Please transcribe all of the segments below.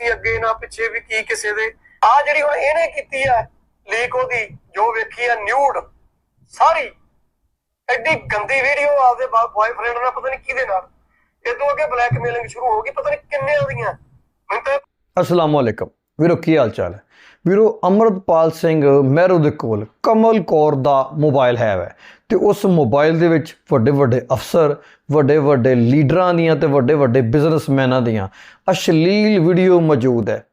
ਤੁਸੀਂ ਅੱਗੇ ਨਾ ਪਿੱਛੇ ਵੀ ਕੀ ਕਿਸੇ ਦੇ। ਆ ਜਿਹੜੀ ਹੁਣ ਇਹਨੇ ਕੀਤੀ ਆ ਲੀਕ ਉਹਦੀ, ਜੋ ਵੇਖੀ ਆ ਨਿਊਡ ਸਾਰੀ। ਐਡੀ ਗੰਦੀ ਵੀਡੀਓ ਆਪਦੇ ਬॉयਫ੍ਰੈਂਡ ਨਾਲ, ਪਤਾ ਨਹੀਂ ਕਿਹਦੇ ਨਾਲ। ਇਦੋਂ ਅੱਗੇ ਬਲੈਕਮੇਲਿੰਗ ਸ਼ੁਰੂ ਹੋ ਗਈ, ਪਤਾ ਨਹੀਂ ਕਿੰਨੇ ਉਹਦੀਆਂ। ਮੈਨੂੰ ਤਾਂ ਅਸਲਾਮ ਵੀਰੋ, ਕੀ ਹਾਲ ਚਾਲ ਹੈ? ਵੀਰੋ ਅਮਰਤਪਾਲ ਸਿੰਘ ਮਹਿਰੋ ਦੇ ਕੋਲ ਕਮਲ ਕੌਰ ਦਾ ਮੋਬਾਈਲ ਹੈ ਵੈ। ਤੇ ਉਸ ਮੋਬਾਈਲ ਦੇ ਵਿੱਚ ਵੱਡੇ ਵੱਡੇ ਅਫਸਰ, ਵੱਡੇ ਵੱਡੇ ਲੀਡਰਾਂ ਦੀਆਂ ਤੇ ਵੱਡੇ ਵੱਡੇ ਬਿਜ਼ਨਸਮੈਨਾਂ ਦੀਆਂ ਅਸ਼ਲੀਲ ਵੀਡੀਓ ਮੌਜੂਦ ਹੈ।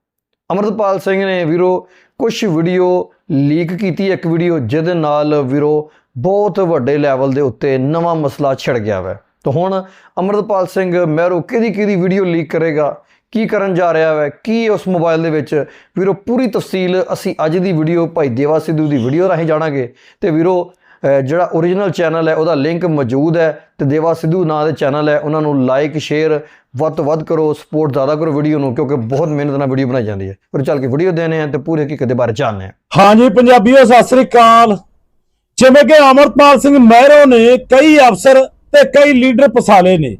ਅਮਰਤਪਾਲ ਸਿੰਘ ਨੇ ਵੀਰੋ ਕੁਝ ਵੀਡੀਓ ਲੀਕ ਕੀਤੀ, ਇੱਕ ਵੀਡੀਓ ਜਿਹਦੇ ਨਾਲ ਵੀਰੋ ਬਹੁਤ ਵੱਡੇ ਲੈਵਲ ਦੇ ਉੱਤੇ ਨਵਾਂ ਮਸਲਾ ਛਿੜ ਗਿਆ ਵੈ। ਤਾਂ ਹੁਣ ਅਮਰਤਪਾਲ ਸਿੰਘ ਮਹਿਰੋ ਕਿਹਦੀ ਕਿਹਦੀ ਵੀਡੀਓ ਲੀਕ ਕਰੇਗਾ? ਕੀ ਕਰਨ ਜਾ ਰਿਹਾ ਹੈ ਕੀ ਉਸ ਮੋਬਾਈਲ ਦੇ ਵਿੱਚ? ਵੀਰੋ, ਪੂਰੀ ਤਫਸੀਲ ਅਸੀਂ ਅੱਜ ਦੀ ਵੀਡੀਓ ਭਾਈ ਦੇਵਾ ਸਿੱਧੂ ਦੀ ਵੀਡੀਓ ਰਾਹੀਂ ਜਾਣਾਂਗੇ। ਤੇ ਵੀਰੋ ਜਿਹੜਾ origignal ਚੈਨਲ ਹੈ, ਉਹਦਾ ਲਿੰਕ ਮੌਜੂਦ ਹੈ ਤੇ ਦੇਵਾ ਸਿੱਧੂ ਨਾਂ ਦੇ ਚੈਨਲ ਹੈ, ਉਹਨਾਂ ਨੂੰ ਲਾਈਕ ਸ਼ੇਅਰ ਵੱਧ ਤੋਂ ਵੱਧ ਕਰੋ ਸਪੋਰਟ ਜ਼ਿਆਦਾ ਕਰੋ ਵੀਡੀਓ ਨੂੰ, ਕਿਉਂਕਿ ਬਹੁਤ ਮਿਹਨਤ ਨਾਲ ਵੀਡੀਓ ਬਣਾਈ ਜਾਂਦੀ ਹੈ। ਫਿਰ ਚੱਲ ਕੇ ਵੀਡੀਓ ਦੇਣੇ ਆ ਤੇ ਪੂਰੇ ਹਕੀਕਤ ਦੇ ਬਾਰੇ ਜਾਣਦੇ ਆ ਹਾਂਜੀ ਪੰਜਾਬੀਓ, ਸਤਿ ਸ੍ਰੀ ਅਕਾਲ। ਜਿਵੇਂ ਕਿ ਅਮਰਪਾਲ ਸਿੰਘ ਮਹਿਰੋ ਨੇ ਕਈ ਅਫਸਰ ਤੇ ਕਈ ਲੀਡਰ ਪਸਾਲੇ ਨੇ।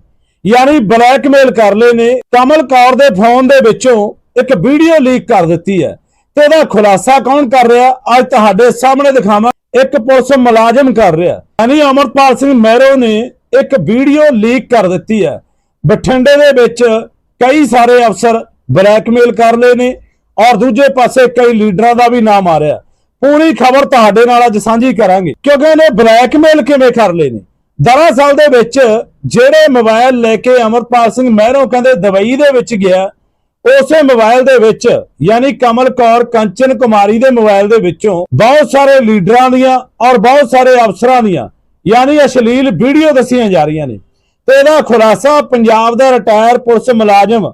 ਯਾਨੀ ਬਲੈਕਮੇਲ ਕਰ ਲਏ ਨੇ। ਕਮਲ ਕੌਰ ਦੇ ਫੋਨ ਦੇ ਵਿੱਚੋਂ ਇੱਕ ਵੀਡੀਓ ਲੀਕ ਕਰ ਦਿੱਤੀ ਹੈ। ਤੇ ਇਹਦਾ ਖੁਲਾਸਾ ਕੌਣ ਕਰ ਰਿਹਾ? ਅੱਜ ਤੁਹਾਡੇ ਸਾਹਮਣੇ ਦਿਖਾਵਾਂ। ਇੱਕ ਪੁਲਿਸ ਮੁਲਾਜ਼ਮ ਕਰ ਰਿਹਾ। ਯਾਨੀ ਅਮਰਪਾਲ ਸਿੰਘ ਮਹਿਰੋ ਨੇ ਇੱਕ ਵੀਡੀਓ ਲੀਕ ਕਰ ਦਿੱਤੀ ਹੈ। ਬਠਿੰਡੇ ਦੇ ਵਿੱਚ ਕਈ ਸਾਰੇ ਅਫਸਰ ਬਲੈਕਮੇਲ ਕਰ ਲਏ ਨੇ ਔਰ ਦੂਜੇ ਪਾਸੇ ਕਈ ਲੀਡਰਾਂ ਦਾ ਵੀ ਨਾਮ ਆ ਰਿਹਾ। ਪੂਰੀ ਖਬਰ ਤੁਹਾਡੇ ਨਾਲ ਅੱਜ ਸਾਂਝੀ ਕਰਾਂਗੇ। ਕਿਉਂਕਿ ਇਹਨੇ ਬਲੈਕਮੇਲ ਕਿਵੇਂ ਕਰ ਲਏ ਨੇ? ਦਰਅਸਲ ਦੇ ਵਿੱਚ ਜਿਹੜੇ ਮੋਬਾਈਲ ਲੈ ਕੇ ਅਮਰਪਾਲ ਸਿੰਘ ਮਹਿਰੋਂ ਕਹਿੰਦੇ ਦੁਬਈ ਦੇ ਵਿੱਚ ਗਿਆ, ਉਸੇ ਮੋਬਾਈਲ ਦੇ ਵਿੱਚ, ਯਾਨੀ ਕਮਲ ਕੌਰ, ਕੰਚਨ ਕੁਮਾਰੀ ਦੇ ਮੋਬਾਈਲ ਦੇ ਵਿੱਚੋਂ ਬਹੁਤ ਸਾਰੇ ਲੀਡਰਾਂ ਦੀਆਂ ਔਰ ਬਹੁਤ ਸਾਰੇ ਅਫਸਰਾਂ ਦੀਆਂ, ਯਾਨੀ ਅਸ਼ਲੀਲ ਵੀਡੀਓ ਦੱਸੀਆਂ ਜਾ ਰਹੀਆਂ ਨੇ। ਤੇ ਇਹਦਾ ਖੁਲਾਸਾ ਪੰਜਾਬ ਦਾ ਰਿਟਾਇਰ ਪੁਲਿਸ ਮੁਲਾਜ਼ਮ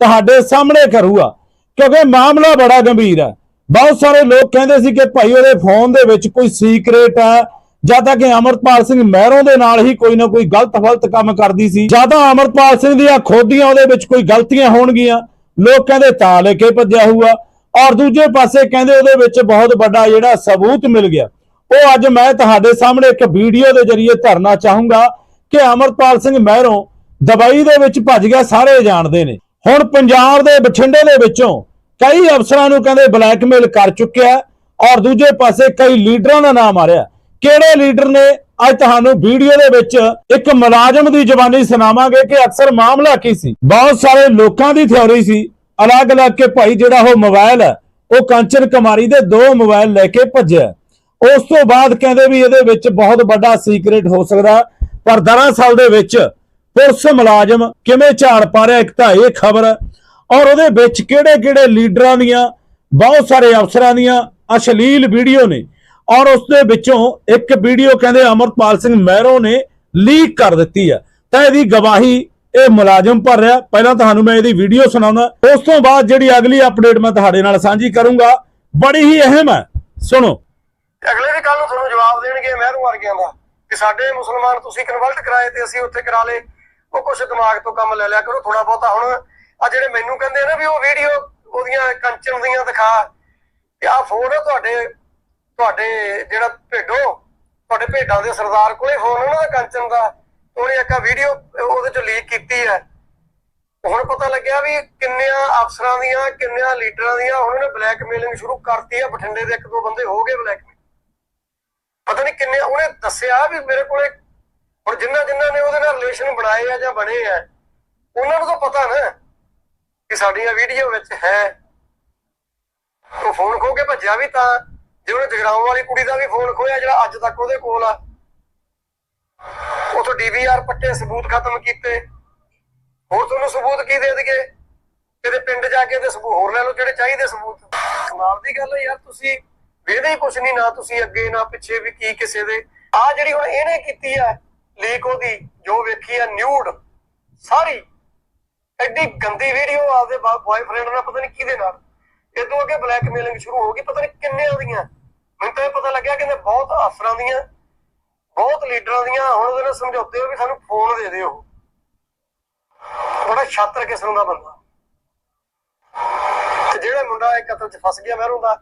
ਤੁਹਾਡੇ ਸਾਹਮਣੇ ਕਰੂਗਾ, ਕਿਉਂਕਿ ਮਾਮਲਾ ਬੜਾ ਗੰਭੀਰ ਹੈ। ਬਹੁਤ ਸਾਰੇ ਲੋਕ ਕਹਿੰਦੇ ਸੀ ਕਿ ਭਾਈ, ਉਹਦੇ ਫੋਨ ਦੇ ਵਿੱਚ ਕੋਈ ਸੀਕ੍ਰੇਟ ਹੈ ਜਦ ਤੱਕ ਕਿ ਅਮਰਪਾਲ ਸਿੰਘ ਮਹਿਰੋਂ ਦੇ ਨਾਲ ਹੀ ਕੋਈ ਨਾ ਕੋਈ ਗਲਤ ਫਲਤ ਕੰਮ ਕਰਦੀ ਸੀ ਜਾਂ ਤਾਂ ਅਮਰਪਾਲ ਸਿੰਘ ਦੀਆਂ ਖੋਦੀਆਂ ਉਹਦੇ ਵਿੱਚ ਕੋਈ ਗਲਤੀਆਂ ਹੋਣਗੀਆਂ, ਲੋਕ ਕਹਿੰਦੇ ਤਾਂ ਲੈ ਕੇ ਭੱਜਿਆ ਹੋਊਗਾ। ਔਰ ਦੂਜੇ ਪਾਸੇ ਕਹਿੰਦੇ ਉਹਦੇ ਵਿੱਚ ਬਹੁਤ ਵੱਡਾ ਜਿਹੜਾ ਸਬੂਤ ਮਿਲ ਗਿਆ। ਉਹ ਅੱਜ ਮੈਂ ਤੁਹਾਡੇ ਸਾਹਮਣੇ ਇੱਕ ਵੀਡੀਓ ਦੇ ਜ਼ਰੀਏ ਧਰਨਾ ਚਾਹੂੰਗਾ ਕਿ ਅਮਰਪਾਲ ਸਿੰਘ ਮਹਿਰੋਂ ਦੁਬਈ ਦੇ ਵਿੱਚ ਭੱਜ ਗਿਆ, ਸਾਰੇ ਜਾਣਦੇ ਨੇ। ਹੁਣ ਪੰਜਾਬ ਦੇ ਬਠਿੰਡੇ ਦੇ ਵਿੱਚੋਂ ਕਈ ਅਫਸਰਾਂ ਨੂੰ ਕਹਿੰਦੇ ਬਲੈਕਮੇਲ ਕਰ ਚੁੱਕਿਆ ਔਰ ਦੂਜੇ ਪਾਸੇ ਕਈ ਲੀਡਰਾਂ ਦਾ ਨਾਮ ਆ ਰਿਹਾ ਕਿਹੜੇ ਲੀਡਰ ਨੇ? ਅੱਜ ਤੁਹਾਨੂੰ ਵੀਡੀਓ ਦੇ ਵਿੱਚ ਇੱਕ ਮੁਲਾਜ਼ਮ ਦੀ ਜ਼ਬਾਨੀ ਸੁਣਾਵਾਂਗੇ ਕਿ ਅਕਸਰ ਮਾਮਲਾ ਕੀ ਸੀ। ਬਹੁਤ ਸਾਰੇ ਲੋਕਾਂ ਦੀ ਥਿਉਰੀ ਸੀ। ਅਲੱਗ-ਅਲੱਗ ਕੇ ਭਾਈ ਜਿਹੜਾ ਉਹ ਮੋਬਾਈਲ ਹੈ, ਉਹ ਕੰਚਨ ਕੁਮਾਰੀ ਦੇ ਦੋ ਮੋਬਾਈਲ ਲੈ ਕੇ ਭੱਜਿਆ। ਉਸ ਤੋਂ ਬਾਅਦ ਕਹਿੰਦੇ ਵੀ ਇਹਦੇ ਵਿੱਚ ਬਹੁਤ ਵੱਡਾ ਸੀਕ੍ਰੇਟ ਹੋ ਸਕਦਾ। ਪਰ ਦਰਅਸਲ ਦੇ ਵਿੱਚ ਪੁਲਿਸ ਮੁਲਾਜ਼ਮ ਕਿਵੇਂ ਝਾੜ ਪਾ ਰਿਹਾ, ਇੱਕ ਤਾਂ ਇਹ ਖਬਰ। ਹੈ ਔਰ ਉਹਦੇ ਵਿੱਚ ਕਿਹੜੇ-ਕਿਹੜੇ ਲੀਡਰਾਂ ਦੀਆਂ, ਬਹੁਤ ਸਾਰੇ ਅਫਸਰਾਂ ਦੀਆਂ ਅਸ਼ਲੀਲ ਵੀਡੀਓ ਨੇ। ਔਰ ਉਸ ਦੇ ਵਿੱਚੋਂ ਇੱਕ ਵੀਡੀਓ ਕਹਿੰਦੇ ਅਮਰਪਾਲ ਸਿੰਘ ਮਹਿਰੋ ਨੇ ਲੀਕ ਕਰ ਦਿੱਤੀ ਹੈ। ਤਾਂ ਇਹਦੀ ਗਵਾਹੀ ਇਹ ਮੁਲਾਜ਼ਮ ਭਰ ਰਿਹਾ। ਪਹਿਲਾਂ ਤੁਹਾਨੂੰ ਮੈਂ ਇਹਦੀ ਵੀਡੀਓ ਸੁਣਾਉਣਾ ਉਸ ਤੋਂ ਬਾਅਦ ਜਿਹੜੀ ਅਗਲੀ ਅਪਡੇਟ ਮੈਂ ਤੁਹਾਡੇ ਨਾਲ ਸਾਂਝੀ ਕਰੂੰਗਾ। ਬੜੀ ਹੀ ਅਹਿਮ ਹੈ। ਸੁਣੋ। ਅਗਲੇ ਵੀ ਕੱਲ ਨੂੰ ਤੁਹਾਨੂੰ ਜਵਾਬ ਦੇਣਗੇ ਮਹਿਰੂ ਵਰਗਿਆਂ ਦਾ ਕਿ ਸਾਡੇ ਮੁਸਲਮਾਨ ਤੁਸੀਂ ਕਨਵਰਟ ਕਰਾਏ ਤੇ ਅਸੀਂ ਉੱਥੇ ਕਰਾ ਲੇ ਉਹ ਕੁਛ ਦਿਮਾਗ ਤੋਂ ਕੰਮ ਲੈ ਲਿਆ ਕਰੋ ਥੋੜਾ ਬਹੁਤਾ ਹੁਣ। ਆ ਜਿਹੜੇ ਮੈਨੂੰ ਕਹਿੰਦੇ ਆ ਵੀ ਉਹ ਵੀਡੀਓ ਉਹਦੀਆਂ ਕੰਚਨ ਦੀਆਂ ਦਿਖਾ। ਤੇ ਆ ਫੋਨ ਤੁਹਾਡੇ ਤੁਹਾਡੇ ਜਿਹੜਾ ਭੇਡੋ, ਤੁਹਾਡੇ ਭੇਡਾਂ ਦੇ ਸਰਦਾਰ ਕੋਲੇ ਫੋਨ ਉਹਨਾਂ ਦਾ ਕੰਚਨ ਦਾ। ਉਹਨੇ ਇੱਕ ਵੀਡੀਓ ਉਹਦੇ ਚ ਲੀਕ ਕੀਤੀ ਹੈ। ਹੁਣ ਪਤਾ ਲੱਗਿਆ ਵੀ ਕਿੰਨਿਆਂ ਅਫਸਰਾਂ ਦੀਆਂ, ਕਿੰਨਿਆਂ ਲੀਡਰਾਂ ਦੀਆਂ ਉਹਨਾਂ ਨੇ ਬਲੈਕਮੇਲਿੰਗ ਸ਼ੁਰੂ ਕਰਤੀ ਆ ਬਠਿੰਡੇ ਦੇ ਇੱਕ ਦੋ ਬੰਦੇ ਹੋ ਗਏ ਬਲੈਕਮੇਲ ਪਤਾ ਨਹੀਂ ਕਿੰਨੇ, ਉਹਨੇ ਦੱਸਿਆ ਵੀ ਮੇਰੇ ਕੋਲੇ ਹੁਣ ਜਿੰਨਾ ਜਿੰਨਾ ਨੇ ਉਹਦੇ ਨਾਲ ਰਿਲੇਸ਼ਨ ਬਣਾਏ ਆ ਜਾਂ ਬਣੇ ਆ, ਉਹਨਾਂ ਨੂੰ ਤਾਂ ਪਤਾ ਨਾ ਕਿ ਸਾਡੀਆਂ ਵੀਡੀਓ ਵਿੱਚ ਹੈ। ਉਹ ਫੋਨ ਖੋ ਕੇ ਭੱਜਿਆ ਵੀ ਤਾਂ ਜੇ ਉਹਨੇ ਜਗਰਾਉਂ ਵਾਲੀ ਕੁੜੀ ਦਾ ਵੀ ਫੋਨ ਖੋਇਆ ਜਿਹੜਾ ਅੱਜ ਤੱਕ ਉਹਦੇ ਕੋਲ ਆ, ਉਥੋਂ ਡੀਵੀਆਰ ਪੱਟੇ, ਸਬੂਤ ਖਤਮ ਕੀਤੇ। ਹੋਰ ਤੁਹਾਨੂੰ ਸਬੂਤ ਕੀ ਦੇ ਦੇਗੇ ਇਹਦੇ ਪਿੰਡ ਜਾ ਕੇ ਤੇ ਸਬੂਤ ਹੋਰ ਲੈ ਲਓ ਜਿਹੜੇ ਚਾਹੀਦੇ ਸਬੂਤ। ਕਮਾਲ ਦੀ ਗੱਲ ਹੈ ਯਾਰ ਤੁਸੀਂ। ਵੇਦੇ ਹੀ ਕੁਛ ਨਹੀਂ ਨਾ ਤੁਸੀਂ ਅੱਗੇ, ਨਾ ਪਿੱਛੇ ਵੀ ਕੀ ਕਿਸੇ ਦੇ। ਆ ਜਿਹੜੀ ਹੁਣ ਇਹਨੇ ਕੀਤੀ ਆ ਲੀਕ ਉਹਦੀ, ਜੋ ਵੇਖੀ ਆ ਨਿਊਡ ਸਾਰੀ। ਐਡੀ ਗੰਦੀ ਵੀਡੀਓ ਆਪਦੇ ਬॉयਫ੍ਰੈਂਡ ਨਾਲ, ਪਤਾ ਨਹੀਂ ਕਿਹਦੇ ਨਾਲ। ਇਦੋਂ ਅੱਗੇ ਬਲੈਕਮੇਲਿੰਗ ਸ਼ੁਰੂ ਹੋ ਗਈ, ਪਤਾ ਨਹੀਂ ਕਿੰਨੇ ਉਹਦੀਆਂ। ਲੱਗਿਆ ਕਿ ਬਹੁਤ ਅਫਸਰਾਂ ਦੀਆਂ, ਬਹੁਤ ਲੀਡਰਾਂ ਦੀਆਂ, ਹੁਣ ਉਹਦੇ ਨਾਲ ਸਮਝੌਤੇ ਹੋ ਵੀ ਸਾਨੂੰ ਫੋਨ ਦੇ ਦਿਓ। ਬੜਾ ਛਾਤਰ ਕਿਸਮ ਦਾ ਬੰਦਾ। ਤੇ ਜਿਹੜਾ ਮੁੰਡਾ ਇਹ ਕਤਲ 'ਚ ਫਸ ਗਿਆ ਮਹਿਰੋਂ ਦਾ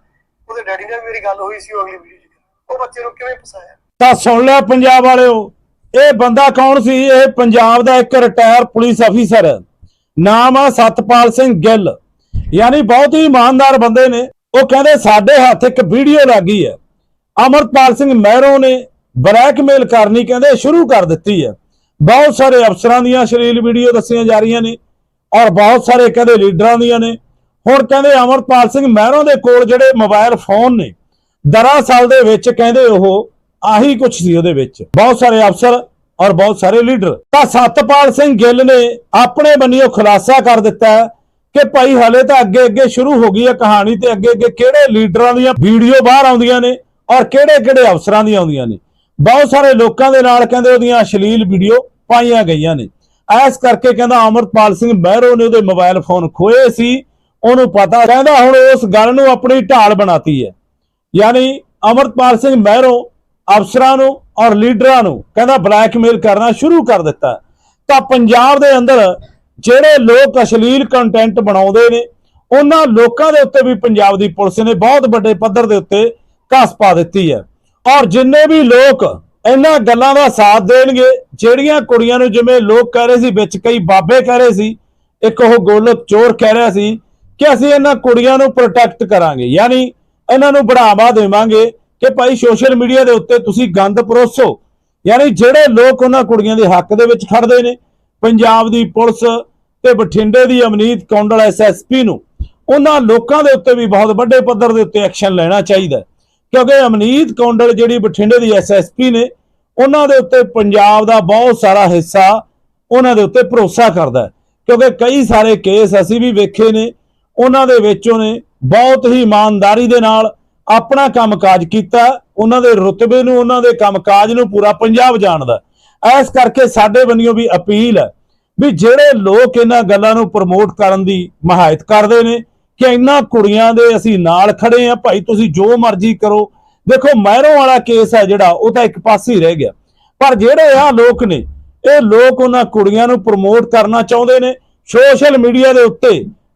ਉਹਦੇ ਡੈਡੀ ਨਾਲ ਮੇਰੀ ਗੱਲ ਹੋਈ ਸੀ ਉਹ ਅਗਲੀ ਵੀਡੀਓ 'ਚ। ਉਹ ਬੱਚੇ ਨੂੰ ਕਿਵੇਂ ਫਸਾਇਆ? ਤਾਂ ਸੁਣ ਲਿਆ ਪੰਜਾਬ ਵਾਲਿਓ, ਇਹ ਬੰਦਾ ਕੌਣ ਸੀ? ਇਹ ਪੰਜਾਬ ਦਾ ਇੱਕ ਰਿਟਾਇਰ ਪੁਲਿਸ ਅਫੀਸਰ ਨਾਮ ਆ ਸਤਪਾਲ ਸਿੰਘ ਗਿੱਲ। ਯਾਨੀ ਬਹੁਤ ਹੀ ਇਮਾਨਦਾਰ ਬੰਦੇ ਨੇ। ਉਹ ਕਹਿੰਦੇ ਸਾਡੇ ਹੱਥ ਇੱਕ ਵੀਡੀਓ ਲੱਗੀ ਹੈ। ਅਮਰਪਾਲ ਸਿੰਘ ਮਹਿਰੋ ਨੇ ਬਲੈਕਮੇਲ ਕਰਨੀ ਕਹਿੰਦੇ ਸ਼ੁਰੂ ਕਰ ਦਿੱਤੀ ਹੈ। ਬਹੁਤ ਸਾਰੇ ਅਫਸਰਾਂ ਦੀਆਂ ਸ਼ਰੀਲ ਵੀਡੀਓ ਦੱਸੀਆਂ ਜਾ ਰਹੀਆਂ ਨੇ ਔਰ ਬਹੁਤ ਸਾਰੇ ਕਹਿੰਦੇ ਲੀਡਰਾਂ ਦੀਆਂ ਨੇ। ਹੁਣ ਕਹਿੰਦੇ ਅਮਰਪਾਲ ਸਿੰਘ ਮਹਿਰੋਂ ਦੇ ਕੋਲ ਜਿਹੜੇ ਮੋਬਾਈਲ ਫੋਨ ਨੇ ਦਰਅਸਲ ਦੇ ਵਿੱਚ ਕਹਿੰਦੇ ਉਹ ਆਹੀ ਕੁਝ ਸੀ ਉਹਦੇ ਵਿੱਚ। ਬਹੁਤ ਸਾਰੇ ਅਫਸਰ ਔਰ ਬਹੁਤ ਸਾਰੇ ਲੀਡਰ। ਤਾਂ ਸਤਪਾਲ ਸਿੰਘ ਗਿੱਲ ਨੇ ਆਪਣੇ ਬੰਨਿਓ ਖੁਲਾਸਾ ਕਰ ਦਿੱਤਾ ਹੈ ਕਿ ਭਾਈ ਹਲੇ ਤਾਂ ਅੱਗੇ ਅੱਗੇ ਸ਼ੁਰੂ ਹੋ ਗਈ ਹੈ ਕਹਾਣੀ ਤੇ ਅੱਗੇ ਅੱਗੇ ਕਿਹੜੇ ਲੀਡਰਾਂ ਦੀਆਂ ਵੀਡੀਓ ਬਾਹਰ ਆਉਂਦੀਆਂ ਨੇ ਔਰ ਕਿਹੜੇ ਕਿਹੜੇ ਅਫਸਰਾਂ ਦੀਆਂ ਆਉਂਦੀਆਂ ਨੇ? ਬਹੁਤ ਸਾਰੇ ਲੋਕਾਂ ਦੇ ਨਾਲ ਕਹਿੰਦੇ ਉਹਦੀਆਂ ਅਸ਼ਲੀਲ ਵੀਡੀਓ ਪਾਈਆਂ ਗਈਆਂ ਨੇ। ਐਸ ਕਰਕੇ ਕਹਿੰਦਾ ਅਮਰਪਾਲ ਸਿੰਘ ਮਹਿਰੋ ਨੇ ਉਹਦੇ ਮੋਬਾਈਲ ਫੋਨ ਖੋਏ ਸੀ, ਉਹਨੂੰ ਪਤਾ ਕਹਿੰਦਾ ਹੁਣ ਉਸ ਗੱਲ ਨੂੰ ਆਪਣੀ ਢਾਲ ਬਣਾਤੀ ਹੈ। ਯਾਨੀ ਅਮਰਪਾਲ ਸਿੰਘ ਮਹਿਰੋ ਅਫਸਰਾਂ ਨੂੰ ਔਰ ਲੀਡਰਾਂ ਨੂੰ ਕਹਿੰਦਾ ਬਲੈਕਮੇਲ ਕਰਨਾ ਸ਼ੁਰੂ ਕਰ ਦਿੱਤਾ। ਤਾਂ ਪੰਜਾਬ ਦੇ ਅੰਦਰ ਜਿਹੜੇ ਲੋਕ ਅਸ਼ਲੀਲ ਕੰਟੈਂਟ ਬਣਾਉਂਦੇ ਨੇ, ਉਹਨਾਂ ਲੋਕਾਂ ਦੇ ਉੱਤੇ ਵੀ ਪੰਜਾਬ ਦੀ ਪੁਲਿਸ ਨੇ ਬਹੁਤ ਵੱਡੇ ਪੱਧਰ ਦੇ ਉੱਤੇ ਘਸ ਪਾ ਦਿੱਤੀ ਹੈ। ਔਰ ਜਿੰਨੇ ਵੀ ਲੋਕ ਇਹਨਾਂ ਗੱਲਾਂ ਦਾ ਸਾਥ ਦੇਣਗੇ, ਜਿਹੜੀਆਂ ਕੁੜੀਆਂ ਨੂੰ ਜਿਵੇਂ ਲੋਕ ਕਹਿ ਰਹੇ ਸੀ, ਵਿੱਚ ਕਈ ਬਾਬੇ ਕਹਿ ਰਹੇ ਸੀ, ਇੱਕ ਉਹ ਗੋਲਕ ਚੋਰ ਕਹਿ ਰਿਹਾ ਸੀ ਕਿ ਅਸੀਂ ਇਹਨਾਂ ਕੁੜੀਆਂ ਨੂੰ ਪ੍ਰੋਟੈਕਟ ਕਰਾਂਗੇ। ਯਾਨੀ ਇਹਨਾਂ ਨੂੰ ਬੜਾਵਾ ਦੇਵਾਂਗੇ ਕਿ ਭਾਈ ਸੋਸ਼ਲ ਮੀਡੀਆ ਦੇ ਉੱਤੇ ਤੁਸੀਂ ਗੰਦ ਪਰੋਸੋ। ਯਾਨੀ ਜਿਹੜੇ ਲੋਕ ਉਹਨਾਂ ਕੁੜੀਆਂ ਦੇ ਹੱਕ ਦੇ ਵਿੱਚ ਖੜਦੇ ਨੇ, ਪੰਜਾਬ ਦੀ ਪੁਲਿਸ ਤੇ ਬਠਿੰਡੇ ਦੀ ਅਮਨੀਤ ਕੌਂਡਲ ਐਸਐਸਪੀ ਨੂੰ, ਉਹਨਾਂ ਲੋਕਾਂ ਦੇ ਉੱਤੇ ਵੀ ਬਹੁਤ ਵੱਡੇ ਪੱਧਰ ਦੇ ਉੱਤੇ ਐਕਸ਼ਨ ਲੈਣਾ ਚਾਹੀਦਾ ਕਿਉਂਕਿ ਅਮਨੀਤ ਕੌਂਡਲ ਜਿਹੜੀ ਬਠਿੰਡੇ ਦੀ ਐਸਐਸਪੀ ਨੇ, ਉਹਨਾਂ ਦੇ ਉੱਤੇ ਪੰਜਾਬ ਦਾ ਬਹੁਤ ਸਾਰਾ ਹਿੱਸਾ ਉਹਨਾਂ ਦੇ ਉੱਤੇ ਭਰੋਸਾ ਕਰਦਾ ਕਿਉਂਕਿ ਕਈ ਸਾਰੇ ਕੇਸ ਅਸੀਂ ਵੀ ਵੇਖੇ ਨੇ, ਉਹਨਾਂ ਦੇ ਵਿੱਚ ਉਹਨੇ ਬਹੁਤ ਹੀ ਇਮਾਨਦਾਰੀ ਦੇ ਨਾਲ ਆਪਣਾ ਕੰਮਕਾਜ ਕੀਤਾ, ਉਹਨਾਂ ਦੇ ਰੁਤਬੇ ਨੂੰ, ਉਹਨਾਂ ਦੇ ਕੰਮਕਾਜ ਨੂੰ ਪੂਰਾ ਪੰਜਾਬ ਜਾਣਦਾ ਹੈ। ਇਸ ਕਰਕੇ ਸਾਡੇ ਵੱਲੋਂ ਵੀ ਅਪੀਲ ਹੈ ਵੀ ਜਿਹੜੇ ਲੋਕ ਇਹਨਾਂ ਗੱਲਾਂ ਨੂੰ ਪ੍ਰਮੋਟ ਕਰਨ ਦੀ ਮਹਾਇਤ ਕਰਦੇ ਨੇ ਕਿ ਇਹਨਾਂ ਕੁੜੀਆਂ ਦੇ ਅਸੀਂ ਨਾਲ ਖੜੇ ਆ, ਭਾਈ ਤੁਸੀਂ ਜੋ ਮਰਜ਼ੀ ਕਰੋ। ਦੇਖੋ, ਮਹਿਰੋਂ ਵਾਲਾ ਕੇਸ ਹੈ ਜਿਹੜਾ, ਉਹ ਤਾਂ ਇੱਕ ਪਾਸੇ ਹੀ ਰਹਿ ਗਿਆ। ਪਰ ਜਿਹੜੇ ਆ ਲੋਕ ਨੇ, ਇਹ ਲੋਕ ਉਹਨਾਂ ਕੁੜੀਆਂ ਨੂੰ ਪ੍ਰਮੋਟ ਕਰਨਾ ਚਾਹੁੰਦੇ ਨੇ। ਸੋਸ਼ਲ ਮੀਡੀਆ ਦੇ ਉੱਤੇ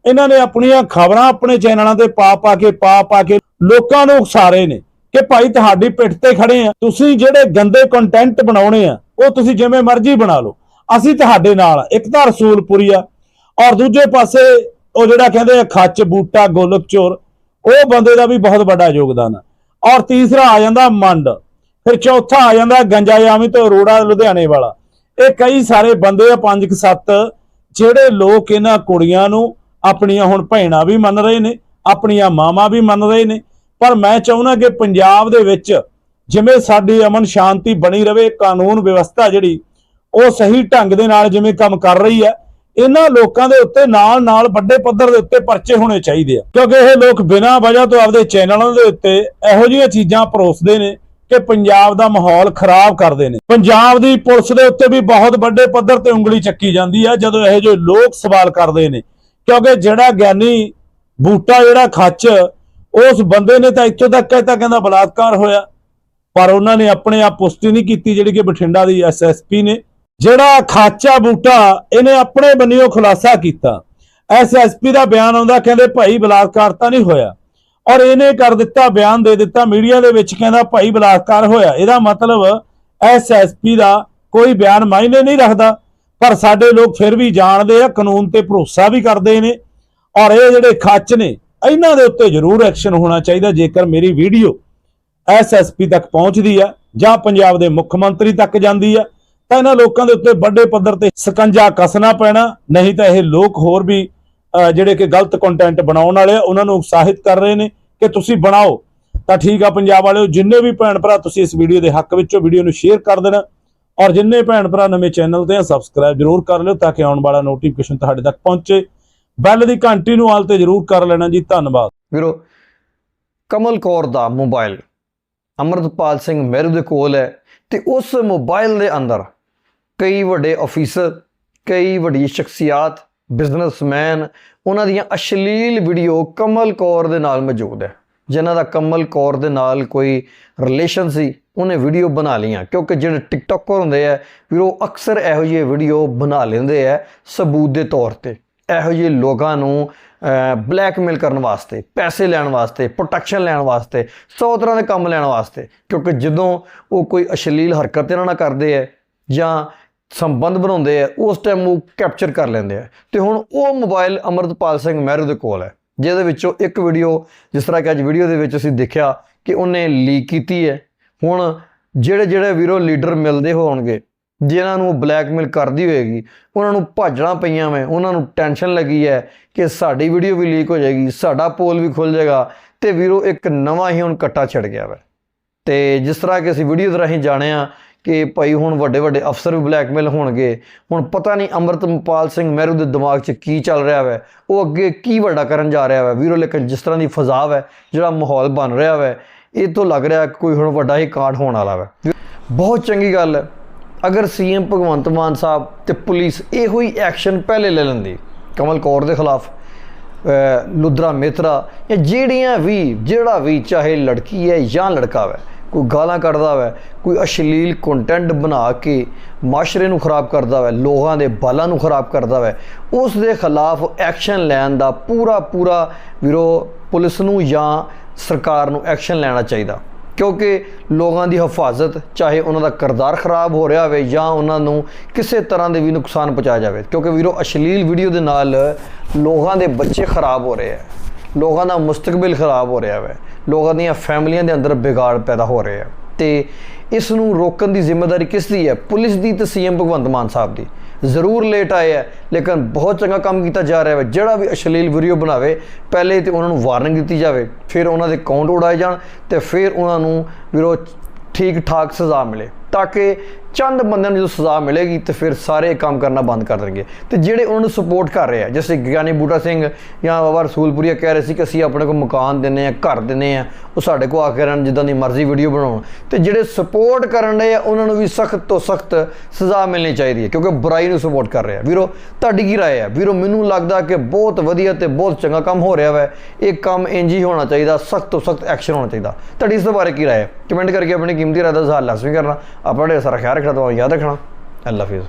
ਇਹਨਾਂ ਨੇ ਆਪਣੀਆਂ ਖਬਰਾਂ ਆਪਣੇ ਚੈਨਲਾਂ ਤੇ ਪਾ ਪਾ ਕੇ, ਪਾ ਪਾ ਕੇ ਲੋਕਾਂ ਨੂੰ ਉਕਸਾਰੇ ਨੇ ਕਿ ਭਾਈ ਤੁਹਾਡੀ ਪਿੱਠ ਤੇ ਖੜੇ ਆ। ਤੁਸੀਂ ਜਿਹੜੇ ਗੰਦੇ ਕੰਟੈਂਟ ਬਣਾਉਣੇ ਆ, ਉਹ ਤੁਸੀਂ ਜਿਵੇਂ ਮਰਜ਼ੀ ਬਣਾ ਲਓ। ਅਸੀਂ ਤੁਹਾਡੇ ਨਾਲ ਇੱਕ ਤਾਂ ਰਸੂਲਪੁਰੀ ਆ। ਔਰ ਦੂਜੇ ਪਾਸੇ ਉਹ ਜਿਹੜਾ ਕਹਿੰਦੇ ਆ ਖੱਚ, ਬੂਟਾ, ਗੋਲਕ, ਚੋਰ, ਉਹ ਬੰਦੇ ਦਾ ਵੀ ਬਹੁਤ ਵੱਡਾ ਯੋਗਦਾਨ ਆ। ਔਰ ਤੀਸਰਾ ਆ ਜਾਂਦਾ ਮੰਡ। ਫਿਰ ਚੌਥਾ ਆ ਜਾਂਦਾ ਗੰਜਾ ਜਾਮੀ ਤੇ ਅਰੋੜਾ, ਲੁਧਿਆਣੇ ਵਾਲਾ। ਇਹ ਕਈ ਸਾਰੇ ਬੰਦੇ ਆ, ਪੰਜ ਕੁ ਸੱਤ, ਜਿਹੜੇ ਲੋਕ ਇਹਨਾਂ ਕੁੜੀਆਂ ਨੂੰ ਆਪਣੀਆਂ ਹੁਣ ਭੈਣਾਂ ਵੀ ਮੰਨ ਰਹੇ ਨੇ, ਆਪਣੀਆਂ ਮਾਵਾਂ ਵੀ ਮੰਨ ਰਹੇ ਨੇ। ਪਰ ਮੈਂ ਚਾਹੁੰਦਾ ਕਿ ਪੰਜਾਬ ਦੇ ਵਿੱਚ ਜਿਵੇਂ ਸਾਡੀ ਅਮਨ ਸ਼ਾਂਤੀ ਬਣੀ ਰਵੇ, ਕਾਨੂੰਨ ਵਿਵਸਥਾ ਜਿਹੜੀ, ਉਹ ਸਹੀ ਢੰਗ ਦੇ ਨਾਲ ਜਿਵੇਂ ਕੰਮ ਕਰ ਰਹੀ ਹੈ ਇਹਨਾਂ ਲੋਕਾਂ ਦੇ ਉੱਤੇ ਨਾਲ ਨਾਲ ਵੱਡੇ ਪੱਧਰ ਦੇ ਉੱਤੇ ਪਰਚੇ ਹੋਣੇ ਚਾਹੀਦੇ ਆ। ਕਿਉਂਕਿ ਇਹ ਲੋਕ ਬਿਨਾਂ ਵਜ੍ਹਾ ਤੋਂ ਆਪਦੇ ਚੈਨਲਾਂ ਦੇ ਉੱਤੇ ਇਹੋ ਜਿਹੀਆਂ ਚੀਜ਼ਾਂ ਪਰੋਸਦੇ ਨੇ ਕਿ ਪੰਜਾਬ ਦਾ ਮਾਹੌਲ ਖਰਾਬ ਕਰਦੇ ਨੇ। ਪੰਜਾਬ ਦੀ ਪੁਲਿਸ ਦੇ ਉੱਤੇ ਵੀ ਬਹੁਤ ਵੱਡੇ ਪੱਧਰ ਤੇ ਉਂਗਲੀ ਚੱਕੀ ਜਾਂਦੀ ਹੈ ਜਦੋਂ ਇਹੋ ਜਿਹੇ ਲੋਕ ਸਵਾਲ ਕਰਦੇ ਨੇ। ਕਿਉਂਕਿ ਜਿਹੜਾ ਗਿਆਨੀ ਬੂਟਾ ਜਿਹੜਾ ਖੱਚ, ਉਸ ਬੰਦੇ ਨੇ ਤਾਂ ਇੱਥੋਂ ਤੱਕ ਕਹਿਤਾ ਕਹਿੰਦਾ ਬਲਾਤਕਾਰ ਹੋਇਆ। ਪਰ ਉਹਨਾਂ ਨੇ ਆਪਣੇ ਆਪ ਪੁਸ਼ਟੀ ਨਹੀਂ ਕੀਤੀ ਜਿਹੜੀ ਕਿ ਬਠਿੰਡਾ ਦੀ ਐਸਐਸਪੀ ਨੇ। ਜਿਹੜਾ ਖਾਚਾ ਬੂਟਾ ਇਹਨੇ ਆਪਣੇ ਬੰਨਿਓ ਖੁਲਾਸਾ ਕੀਤਾ। ਐਸਐਸਪੀ ਦਾ ਬਿਆਨ ਆਉਂਦਾ ਕਹਿੰਦੇ ਭਾਈ ਬਲਾਤਕਾਰ ਤਾਂ ਨਹੀਂ ਹੋਇਆ। ਔਰ ਇਹਨੇ ਕਰ ਦਿੱਤਾ, ਬਿਆਨ ਦੇ ਦਿੱਤਾ, ਮੀਡੀਆ ਦੇ ਵਿੱਚ ਕਹਿੰਦਾ ਭਾਈ ਬਲਾਤਕਾਰ ਹੋਇਆ। ਇਹਦਾ ਮਤਲਬ ਐਸਐਸਪੀ ਦਾ ਕੋਈ ਬਿਆਨ ਮਾਇਨੇ ਨਹੀਂ ਰੱਖਦਾ। ਪਰ ਸਾਡੇ ਲੋਕ ਫਿਰ ਵੀ ਜਾਣਦੇ ਆ, ਕਾਨੂੰਨ ਤੇ ਭਰੋਸਾ ਵੀ ਕਰਦੇ ਨੇ। ਔਰ ਇਹ ਜਿਹੜੇ ਖੱਚ ਨੇ, ਇਹਨਾਂ ਦੇ ਉੱਤੇ ਜ਼ਰੂਰ ਐਕਸ਼ਨ ਹੋਣਾ ਚਾਹੀਦਾ, ਜੇਕਰ ਮੇਰੀ ਵੀਡੀਓ ਐਸਐਸਪੀ ਤੱਕ ਪਹੁੰਚਦੀ ਆ ਜਾਂ ਪੰਜਾਬ ਦੇ ਮੁੱਖ ਮੰਤਰੀ ਤੱਕ ਜਾਂਦੀ ਆ। ਤਾਂ ਇਹਨਾਂ ਲੋਕਾਂ ਦੇ ਉੱਤੇ ਵੱਡੇ ਪੱਧਰ ਤੇ ਸਕੰਜਾ ਕੱਸਣਾ ਪੈਣਾ, ਨਹੀਂ ਤਾਂ ਇਹ ਲੋਕ ਹੋਰ ਵੀ ਜਿਹੜੇ ਕਿ ਗਲਤ ਕੰਟੈਂਟ ਬਣਾਉਣ ਵਾਲੇ ਆ, ਉਹਨਾਂ ਨੂੰ ਉਤਸ਼ਾਹਿਤ ਕਰ ਰਹੇ ਨੇ ਕਿ ਤੁਸੀਂ ਬਣਾਓ। ਤਾਂ ਠੀਕ ਆ ਪੰਜਾਬ ਵਾਲਿਓ, ਜਿੰਨੇ ਵੀ ਭੈਣ ਭਰਾ ਤੁਸੀਂ ਇਸ ਵੀਡੀਓ ਦੇ ਹੱਕ ਵਿੱਚੋਂ ਵੀਡੀਓ ਨੂੰ ਸ਼ੇਅਰ ਕਰ ਦੇਣਾ ਔਰ ਜਿੰਨੇ ਭੈਣ ਭਰਾ ਨਵੇਂ ਚੈਨਲ ਤੇ ਆ ਸਬਸਕ੍ਰਾਈਬ ਜਰੂਰ ਕਰ ਲਿਓ ਤਾਂ ਕਿ ਆਉਣ ਵਾਲਾ ਨੋਟੀਫਿਕੇਸ਼ਨ ਤੁਹਾਡੇ ਤੱਕ ਪਹੁੰਚੇ। ਬੈਲ ਦੀ ਘੰਟੀ ਨੂੰ ਆਲ ਤੇ ਜਰੂਰ ਕਰ ਲੈਣਾ ਜੀ, ਧੰਨਵਾਦ। ਵੀਰੋ, ਕਮਲ ਕੌਰ ਦਾ ਮੋਬਾਈਲ ਅਮਰਤਪਾਲ ਸਿੰਘ ਮਹਿਰੂ ਦੇ ਕੋਲ ਹੈ ਤੇ ਉਸ ਮੋਬਾਈਲ ਦੇ ਅੰਦਰ ਕਈ ਵੱਡੇ ਅਫੀਸਰ ਕਈ ਵੱਡੀ ਸ਼ਖਸੀਅਤ ਬਿਜ਼ਨਸਮੈਨ ਉਹਨਾਂ ਦੀਆਂ ਅਸ਼ਲੀਲ ਵੀਡੀਓ ਕਮਲ ਕੌਰ ਦੇ ਨਾਲ ਮੌਜੂਦ ਹੈ। ਜਿਨ੍ਹਾਂ ਦਾ ਕਮਲ ਕੌਰ ਦੇ ਨਾਲ ਕੋਈ ਰਿਲੇਸ਼ਨ ਸੀ, ਉਹਨੇ ਵੀਡੀਓ ਬਣਾ ਲਈਆਂ। ਕਿਉਂਕਿ ਜਿਹੜੇ ਟਿਕਟੋਕਰ ਹੁੰਦੇ ਆ, ਵੀਰ ਉਹ ਅਕਸਰ ਇਹੋ ਜਿਹੇ ਵੀਡੀਓ ਬਣਾ ਲੈਂਦੇ ਆ ਸਬੂਤ ਦੇ ਤੌਰ ਤੇ। ਇਹੋ ਜਿਹੇ ਲੋਕਾਂ ਨੂੰ ਬਲੈਕਮੇਲ ਕਰਨ ਵਾਸਤੇ, ਪੈਸੇ ਲੈਣ ਵਾਸਤੇ ਪ੍ਰੋਟੈਕਸ਼ਨ ਲੈਣ ਵਾਸਤੇ, ਸੌ ਤਰ੍ਹਾਂ ਦੇ ਕੰਮ ਲੈਣ ਵਾਸਤੇ। ਕਿਉਂਕਿ ਜਦੋਂ ਉਹ ਕੋਈ ਅਸ਼ਲੀਲ ਹਰਕਤ ਇਹਨਾਂ ਨਾਲ ਕਰਦੇ ਆ ਜਾਂ ਸੰਬੰਧ ਬਣਾਉਂਦੇ ਆ, ਉਸ ਟਾਈਮ ਉਹ ਕੈਪਚਰ ਕਰ ਲੈਂਦੇ ਆ। ਤੇ ਹੁਣ ਉਹ ਮੋਬਾਈਲ ਅਮਰਤਪਾਲ ਸਿੰਘ ਮਹਿਰੂ ਦੇ ਕੋਲ ਹੈ, ਜਿਹਦੇ ਵਿੱਚੋਂ ਇੱਕ ਵੀਡੀਓ ਜਿਸ ਤਰ੍ਹਾਂ ਕਿ ਅੱਜ ਵੀਡੀਓ ਦੇ ਵਿੱਚ ਅਸੀਂ ਦੇਖਿਆ ਕਿ ਉਹਨੇ ਲੀਕ ਕੀਤੀ ਹੈ। ਹੁਣ ਜਿਹੜੇ ਜਿਹੜੇ ਵੀਰੋ ਲੀਡਰ ਮਿਲਦੇ ਹੋਣਗੇ ਜਿਨ੍ਹਾਂ ਨੂੰ ਬਲੈਕਮੇਲ ਕਰਦੀ ਹੋਏਗੀ, ਉਹਨਾਂ ਨੂੰ ਭਾਜਣਾ ਪਈਆਂ ਮੈਂ ਉਹਨਾਂ ਨੂੰ ਟੈਨਸ਼ਨ ਲੱਗੀ ਹੈ ਕਿ ਸਾਡੀ ਵੀਡੀਓ ਵੀ ਲੀਕ ਹੋ ਜਾਏਗੀ, ਸਾਡਾ ਪੋਲ ਵੀ ਖੁੱਲ ਜਾਏਗਾ, ਤੇ ਵੀਰੋ ਇੱਕ ਨਵਾਂ ਹੀ ਹੁਣ ਕੱਟਾ ਛਿੜ ਗਿਆ ਵਾ। ਤੇ ਜਿਸ ਤਰ੍ਹਾਂ ਕਿ ਅਸੀਂ ਵੀਡੀਓ ਦੇ ਰਾਹੀਂ ਜਾਣਿਆ ਕਿ ਭਾਈ ਹੁਣ ਵੱਡੇ ਵੱਡੇ ਅਫਸਰ ਵੀ ਬਲੈਕਮੇਲ ਹੋਣਗੇ। ਹੁਣ ਪਤਾ ਨਹੀਂ ਅੰਮ੍ਰਿਤਪਾਲ ਸਿੰਘ ਮਹਿਰੂ ਦੇ ਦਿਮਾਗ 'ਚ ਕੀ ਚੱਲ ਰਿਹਾ ਵੈ। ਉਹ ਅੱਗੇ ਕੀ ਵੱਡਾ ਕਰਨ ਜਾ ਰਿਹਾ ਵੈ। ਵੀਰੋ, ਲੇਕਿਨ ਜਿਸ ਤਰ੍ਹਾਂ ਦੀ ਫਜ਼ਾ ਹੈ, ਜਿਹੜਾ ਮਾਹੌਲ ਬਣ ਰਿਹਾ ਵੈ, ਇਹ ਤੋਂ ਲੱਗ ਰਿਹਾ ਕੋਈ ਹੁਣ ਵੱਡਾ ਹੀ ਕਾਂਡ ਹੋਣ ਵਾਲਾ ਵੈ। ਬਹੁਤ ਚੰਗੀ ਗੱਲ ਹੈ। ਅਗਰ ਸੀਐਮ ਭਗਵੰਤ ਮਾਨ ਸਾਹਿਬ ਤੇ ਪੁਲਿਸ ਇਹੋ ਹੀ ਐਕਸ਼ਨ ਪਹਿਲੇ ਲੈ ਲੈਂਦੀ, ਕਮਲ ਕੌਰ ਦੇ ਖਿਲਾਫ, ਅਹ, ਲੁਧਰਾ ਮਿੱਤਰਾ ਜਾਂ ਜਿਹੜੀਆਂ ਵੀ, ਜਿਹੜਾ ਵੀ, ਚਾਹੇ ਲੜਕੀ ਹੈ ਜਾਂ ਲੜਕਾ ਹੈ ਕੋਈ ਗਾਲਾਂ ਕੱਢਦਾ ਹੈ ਕੋਈ ਅਸ਼ਲੀਲ ਕੰਟੈਂਟ ਬਣਾ ਕੇ ਮਾਸ਼ਰੇ ਨੂੰ ਖਰਾਬ ਕਰਦਾ ਹੈ ਲੋਕਾਂ ਦੇ ਬਾਲਾਂ ਨੂੰ ਖਰਾਬ ਕਰਦਾ ਹੈ ਉਸ ਦੇ ਖਿਲਾਫ ਐਕਸ਼ਨ ਲੈਣ ਦਾ ਪੂਰਾ ਪੂਰਾ ਵੀਰੋ ਪੁਲਿਸ ਨੂੰ ਜਾਂ ਸਰਕਾਰ ਨੂੰ ਐਕਸ਼ਨ ਲੈਣਾ ਚਾਹੀਦਾ। ਕਿਉਂਕਿ ਲੋਕਾਂ ਦੀ ਹਿਫਾਜ਼ਤ ਚਾਹੇ ਉਹਨਾਂ ਦਾ ਕਰਦਾਰ ਖਰਾਬ ਹੋ ਰਿਹਾ ਹੋਵੇ ਜਾਂ ਉਹਨਾਂ ਨੂੰ ਕਿਸੇ ਤਰ੍ਹਾਂ ਦੇ ਵੀ ਨੁਕਸਾਨ ਪਹੁੰਚਾਇਆ ਜਾਵੇ। ਕਿਉਂਕਿ ਵੀਰੋ ਅਸ਼ਲੀਲ ਵੀਡੀਓ ਦੇ ਨਾਲ ਲੋਕਾਂ ਦੇ ਬੱਚੇ ਖਰਾਬ ਹੋ ਰਹੇ ਆ ਲੋਕਾਂ ਦਾ ਮੁਸਤਕਬਲ ਖਰਾਬ ਹੋ ਰਿਹਾ ਹੈ ਲੋਕਾਂ ਦੀਆਂ ਫੈਮਲੀਆਂ ਦੇ ਅੰਦਰ ਵਿਗਾੜ ਪੈਦਾ ਹੋ ਰਿਹਾ ਹੈ ਤੇ ਇਸ ਨੂੰ ਰੋਕਣ ਦੀ ਜ਼ਿੰਮੇਵਾਰੀ ਕਿਸ ਦੀ ਹੈ? ਪੁਲਿਸ ਦੀ ਤੇ ਸੀਐਮ ਭਗਵੰਤ ਮਾਨ ਸਾਹਿਬ ਦੀ। ਜ਼ਰੂਰ ਲੇਟ ਆਏ ਹੈ ਲੇਕਿਨ ਬਹੁਤ ਚੰਗਾ ਕੰਮ ਕੀਤਾ ਜਾ ਰਿਹਾ ਹੈ ਜਿਹੜਾ ਵੀ ਅਸ਼ਲੀਲ ਵੀਡੀਓ ਬਣਾਵੇ, ਪਹਿਲੇ ਤੇ ਉਹਨਾਂ ਨੂੰ ਵਾਰਨਿੰਗ ਦਿੱਤੀ ਜਾਵੇ, ਫਿਰ ਉਹਨਾਂ ਦੇ ਅਕਾਊਂਟ ਉਡਾਏ ਜਾਣ ਤੇ ਫਿਰ ਉਹਨਾਂ ਨੂੰ ਵੀਰੋ ਠੀਕ ਠਾਕ ਸਜ਼ਾ ਮਿਲੇ, ਤਾਂ ਕਿ ਚੰਦ ਬੰਦਿਆਂ ਨੂੰ ਜਦੋਂ ਸਜ਼ਾ ਮਿਲੇਗੀ ਤੇ ਫਿਰ ਸਾਰੇ ਕੰਮ ਕਰਨਾ ਬੰਦ ਕਰ ਦੇਣਗੇ। ਤੇ ਜਿਹੜੇ ਉਹਨਾਂ ਨੂੰ ਸਪੋਰਟ ਕਰ ਰਹੇ ਆ ਜਿਵੇਂ ਗਿਆਨੀ ਬੂਟਾ ਸਿੰਘ ਜਾਂ ਬਾਬਾ ਰਸੂਲਪੁਰੀਆ ਕਹਿ ਰਹੇ ਸੀ ਕਿ ਅਸੀਂ ਆਪਣੇ ਕੋਲ ਮਕਾਨ ਦਿੰਨੇ ਆ ਘਰ ਦਿੰਨੇ ਆ ਉਹ ਸਾਡੇ ਕੋਲ ਆ ਕੇ ਰਹਿਣ, ਜਿੱਦਾਂ ਦੀ ਮਰਜ਼ੀ ਵੀਡੀਓ ਬਣਾਉਣ। ਤੇ ਜਿਹੜੇ ਸਪੋਰਟ ਕਰਨ ਦੇ ਆ, ਉਹਨਾਂ ਨੂੰ ਵੀ ਸਖਤ ਤੋਂ ਸਖਤ ਸਜ਼ਾ ਮਿਲਣੀ ਚਾਹੀਦੀ ਹੈ, ਕਿਉਂਕਿ ਬੁਰਾਈ ਨੂੰ ਸਪੋਰਟ ਕਰ ਰਹੇ। ਆ ਵੀਰੋ, ਤੁਹਾਡੀ ਕੀ ਰਾਏ ਹੈ? ਵੀਰੋ, ਮੈਨੂੰ ਲੱਗਦਾ ਕਿ ਬਹੁਤ ਵਧੀਆ ਤੇ ਬਹੁਤ ਚੰਗਾ ਕੰਮ ਹੋ ਰਿਹਾ ਹੈ ਇਹ ਕੰਮ ਇੰਜ ਹੀ ਹੋਣਾ ਚਾਹੀਦਾ, ਸਖਤ ਤੋਂ ਸਖਤ ਐਕਸ਼ਨ ਹੋਣਾ ਚਾਹੀਦਾ। ਤੁਹਾਡੀ ਇਸ ਦੇ ਬਾਰੇ ਕੀ ਰਾਏ ਹੈ? ਕਮੈਂਟ ਕਰਕੇ ਆਪਣੀ ਕੀਮਤੀ ਰਾਏ ਦਾ ਇਜ਼ਹਾਰ ਲਾਜ਼ਮੀ ਕਰਨਾ। ਆਪਣਾ ਢੇਰ ਸਾਰਾ ਖਿਆਲ ਰੱਖਣਾ ਤੁਹਾਨੂੰ ਯਾਦ ਰੱਖਣਾ? ਅੱਲਾ ਹਾਫਿਜ਼